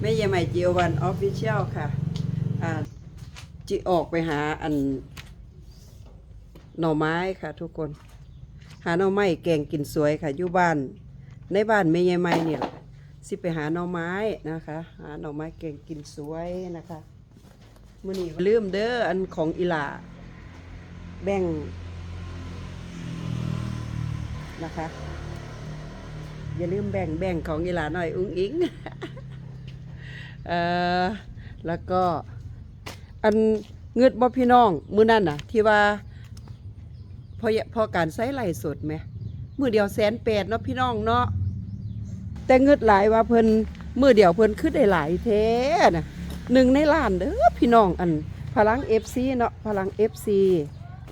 แม่ยายใหม่จีโอวันออฟฟิเชียลค่ะจิออกไปหาอันหน่อไม้ค่ะ ทุกคน หาหน่อไม้แกงกินสวยค่ะอยู่บ้าน ในบ้านแม่ยายใหม่เนี่ยสิไปหาหน่อไม้นะคะ หาหน่อไม้แกงกินสวยนะคะมื้อนี้ลืมเด้ออันของอีหลาแบ่งนะคะ อย่าลืมแบ่งแบ่งของอีหลาหน่อย อุ้งอิง เอ่อแล้วก็อันเงืดบ่พี่น้องมื้อนั้นน่ะ ที่ว่าพอพอการใช้ไหลสดไหมมือเดียวแสนแปดเนาะพี่น้องเนาะแต่เงืดหลายว่าเพิ่นมือเดียวเพิ่นขึ้นได้หลายแท้น่ะหนึ่งในล้านเด้อพี่น้องอันพลัง FC เนาะพลัง FC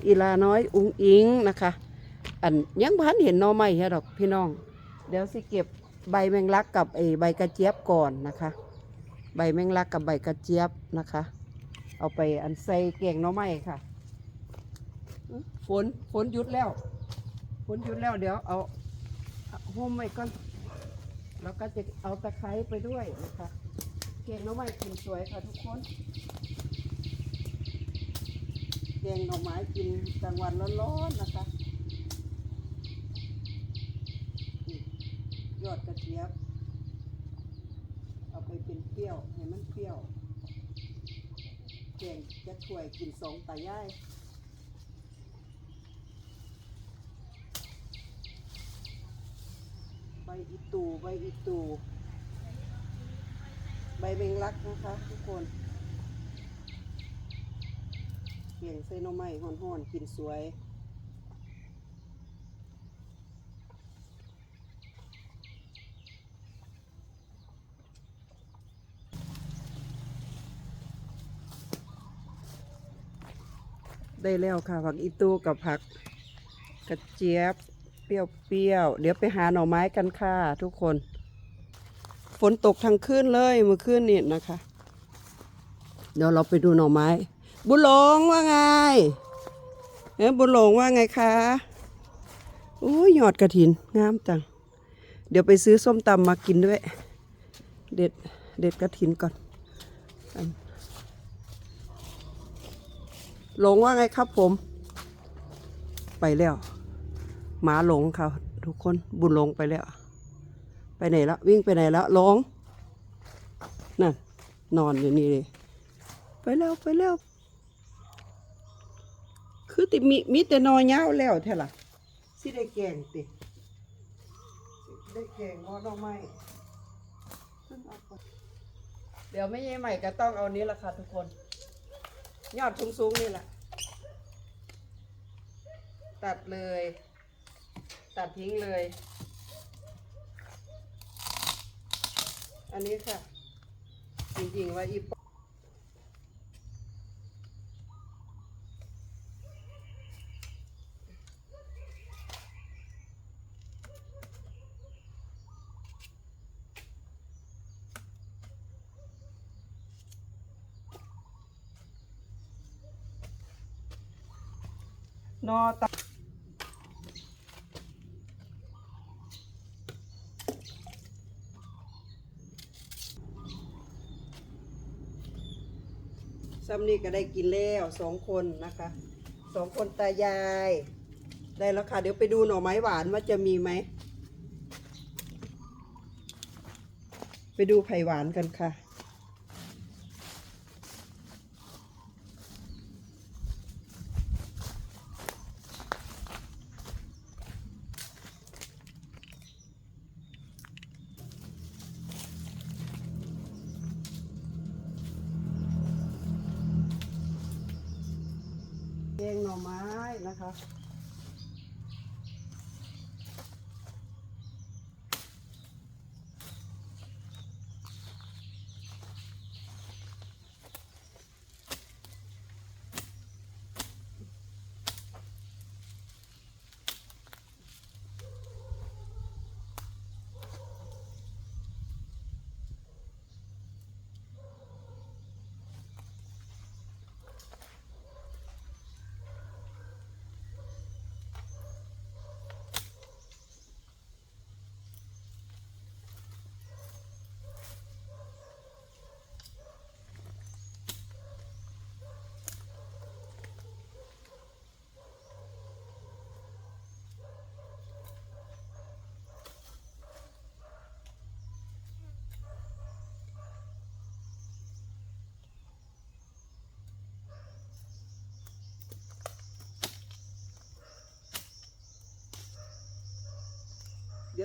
อีลาน้อยอุ้งอิงนะคะ อันยังพันเห็นนอไม่ใช่ดอกพี่น้อง เดี๋ยวสิเก็บใบแมงลักกับไอใบกระเจี๊ยบก่อนนะคะ ใบแมงลักกับใบกระเจี๊ยบนะคะ เอาไปอันใส่แกงน่อไม้ค่ะ ฝนฝนหยุดแล้ว ฝนหยุดแล้วเดี๋ยวเอาเอาห่มไว้ก่อนแล้วก็จะเอาตะไคร้ไปด้วยนะคะแกงน่อไม้กินสวยค่ะทุกคนแกงหน่อไม้กินกลางวันร้อนๆนะคะ ยอดกระเจี๊ยบ เป็นเปรี้ยวให้มันเปรี้ยวแกงจะถ้วยกินสองตายายใบอีตูใบอีตู ใบเบงลักนะคะทุกคนเกี่ยงใส่น่อไม้ห่อนๆกินสวย ได้แล้วค่ะ ผักอีตูกับผักกระเจี๊ยบ เปรี้ยวๆเดี๋ยวไปหาหน่อไม้กันค่ะทุกคน ฝนตกทั้งคืนเลยเมื่อคืนนี่นะคะ เดี๋ยวเราไปดูหน่อไม้ บุญหลงว่าไงเอ้บุญหลงว่าไงคะโอ้ยยอดกระถินงามจัง เดี๋ยวไปซื้อส้มตำมากินด้วย เด็ดเด็ดกระถินก่อน หลงว่าไงครับผม ไปแล้วหมาหลงค่ะทุกคนบุญหลงไปแล้ว ไปไหนแล้ววิ่งไปไหนแล้วหลงนั่นนอนอยู่นี่เลยไปแล้วไปแล้ว คือติมีมีแต่นอนยาแล้วแท้ล่ะสิได้แกงติสิได้แกงงอดอกไม้เดี๋ยวไม่ใช่ใหม่ก็ต้องเอานี้ละค่ะทุกคน ยอดสูงๆนี่แหละ ตัดเลย ตัดทิ้งเลย อันนี้ค่ะ จริงๆว่าอีป นอตัดซ้ำนี่ก็ได้กินแล้วสองคนนะคะสองคนตายาย ได้แล้วค่ะ เดี๋ยวไปดูหน่อไม้หวานว่าจะมีไหม ไปดูไผ่หวานกันค่ะ นะคะ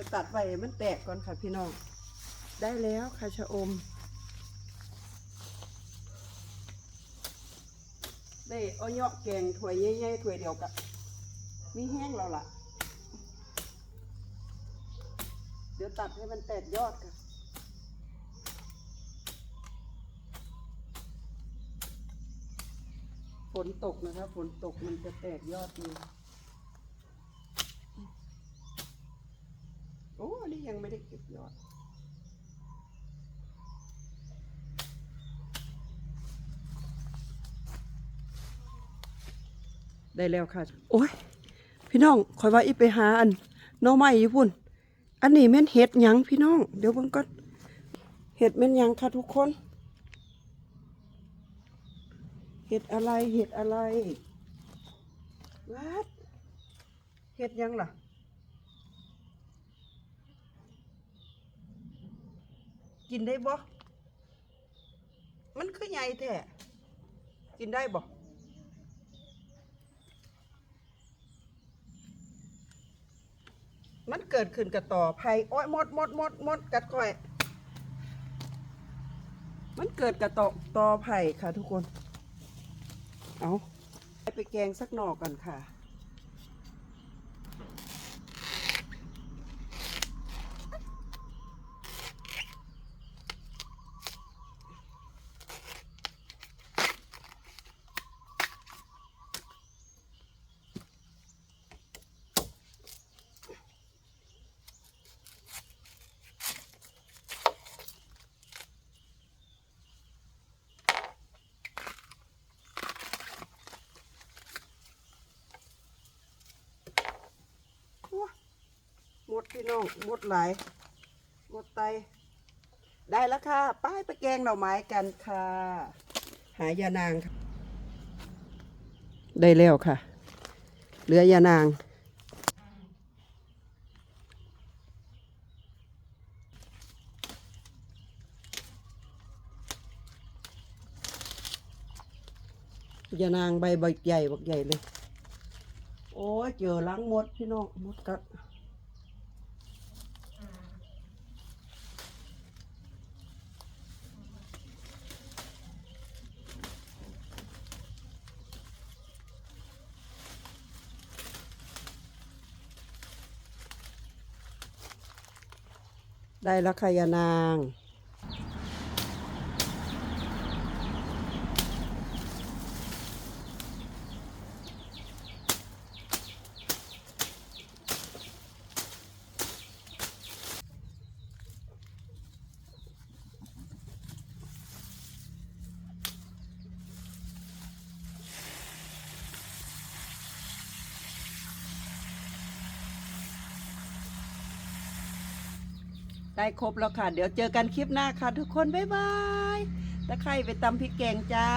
ยวตัดไว้ให้มันแตกก่อนค่ะพี่น้อง ได้แล้วค่ะชะอม ได้เอาเยาะแกงถ้วยใหญ่ๆถ้วยเดียวกับมีแห้งแล้วล่ะ เดี๋ยวตัดให้มันแตกยอดค่ะฝนตกนะคะฝนตกมันจะแตกยอดอยู่โอ้อันนี่ยังไม่ได้เก็บยอด ได้แล้วค่ะ โอ้ย พี่น้องคอยว่าอีไปหาอันน้องใหม่อยู่พุ่น อันนี้แม่นเห็ดยังพี่น้อง เดี๋ยวเบิ่งก่อนเห็ดแม่นยังค่ะทุกคน เห็ดอะไรเห็ดอะไรวัดเห็ดยังล่ะกินได้บ่ มันคือใหญ่แท้ กินได้บ่ มันเกิดขึ้นกับต่อไผ่โอ้ยหมดหมดหมดหมดกัดก่อย มันเกิดกับต่อต่อไผ่ค่ะทุกคน เอาไปแกงสักหน่อก่อนค่ะ หมด พี่น้องหมดหลายหมดไต ได้แล้วค่ะ ป้ายไปแกงหน่อไม้กันค่ะ หายานางค่ะได้แล้วค่ะ เหลือยานาง ยานางใบใบใหญ่บักใหญ่เลย โอ้ยเจอล้างมดพี่น้องมดกัด ได้ลัคยานาง ได้ครบแล้วค่ะ เดี๋ยวเจอกันคลิปหน้าค่ะ ทุกคน บ๊ายบาย ตะไคร่ไปตำพริกแกงจ้า